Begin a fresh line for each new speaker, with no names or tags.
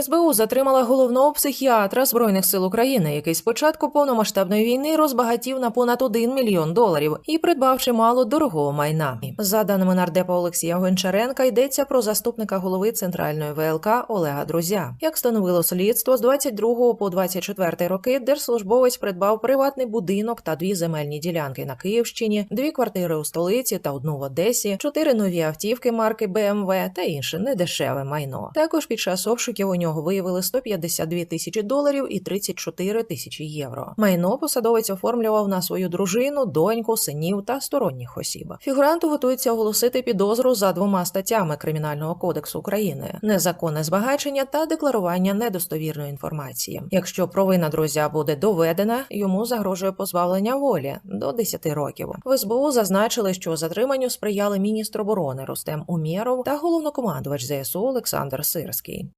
СБУ затримала головного психіатра збройних сил України, який з початку повномасштабної війни розбагатів на понад 1 мільйон доларів і придбав чимало дорогого майна. За даними нардепа Олексія Гончаренка, йдеться про заступника голови центральної ВЛК Олега Друзя. Як становило слідство, з 22 по 24 роки держслужбовець придбав приватний будинок та дві земельні ділянки на Київщині, дві квартири у столиці та одну в Одесі, чотири нові автівки марки BMW та інше недешеве майно. Також під час обшуків у нього виявили 152 тисячі доларів і 34 тисячі євро. Майно посадовець оформлював на свою дружину, доньку, синів та сторонніх осіб. Фігуранту готується оголосити підозру за двома статтями Кримінального кодексу України: незаконне збагачення та декларування недостовірної інформації. Якщо провина друзя буде доведена, йому загрожує позбавлення волі до 10 років. В СБУ зазначили, що затриманню сприяли міністр оборони Рустем Умєров та головнокомандувач ЗСУ Олександр Сирський.